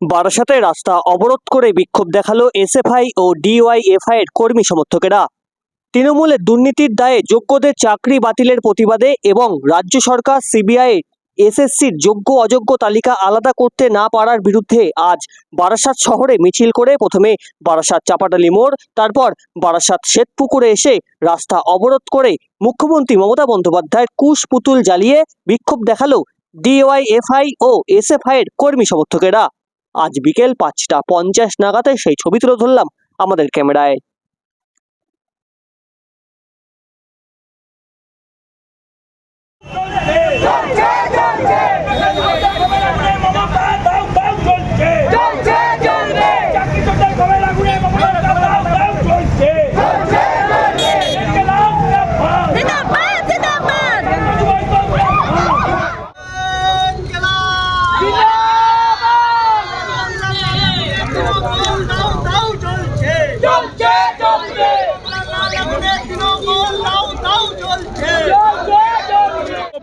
বারাসাতে রাস্তা অবরোধ করে বিক্ষোভ দেখাল এসএফআই ও ডিওয়াইএফআই এর কর্মী সমর্থকেরা। তৃণমূলের দুর্নীতির দায়ে যোগ্যদের চাকরি বাতিলের প্রতিবাদে এবং রাজ্য সরকার সিবিআই এসএসসির যোগ্য অযোগ্য তালিকা আলাদা করতে না পারার বিরুদ্ধে আজ বারাসাত শহরে মিছিল করে প্রথমে বারাসাত চাপাটালি মোড়, তারপর বারাসাত শ্বেতপুকুরে এসে রাস্তা অবরোধ করে মুখ্যমন্ত্রী মমতা বন্দ্যোপাধ্যায়ের কুশ পুতুল জ্বালিয়ে বিক্ষোভ দেখাল ডিওয়াইএফআই ও এসএফআই এর কর্মী সমর্থকেরা। আজ বিকেল পাঁচটা পঞ্চাশ নাগাদে সেই ছবি তুলে ধরলাম আমাদের ক্যামেরায়।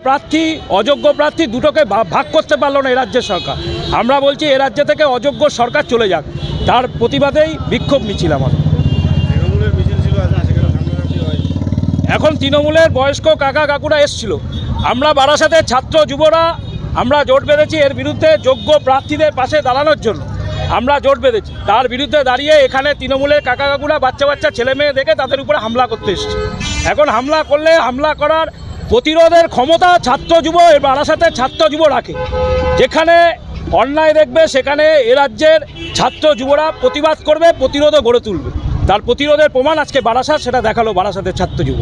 প্রার্থী অযোগ্য প্রার্থী দুটোকে ভাগ করতে পারল না এ রাজ্যের সরকার। আমরা বলছি এ রাজ্য থেকে অযোগ্য সরকার চলে যাক। তার প্রতিবাদেই বিক্ষোভ মিছিল আমাদের। এখন তৃণমূলের বয়স্ক কাকা কাকুরা এসছিল। আমরা বারাসাতে ছাত্র যুবরা আমরা জোট বেঁধেছি এর বিরুদ্ধে যোগ্য প্রার্থীদের পাশে দাঁড়ানোর জন্য। আমরা জোট বেঁধেছি। তার বিরুদ্ধে দাঁড়িয়ে এখানে তৃণমূলের কাকা কাকুরা বাচ্চা বাচ্চা ছেলে মেয়ে দেখে তাদের উপরে হামলা করতে এসছে। এখন হামলা করলে হামলা করার প্রতিরোধের ক্ষমতা ছাত্র যুব বারাসাতে ছাত্র যুব রাখে। যেখানে অন্যায় দেখবে, সেখানে এ রাজ্যের ছাত্র যুবরা প্রতিবাদ করবে, প্রতিরোধও গড়ে তুলবে। তার প্রতিরোধের প্রমাণ আজকে বারাসাত, সেটা দেখাল বারাসাতের ছাত্র যুব।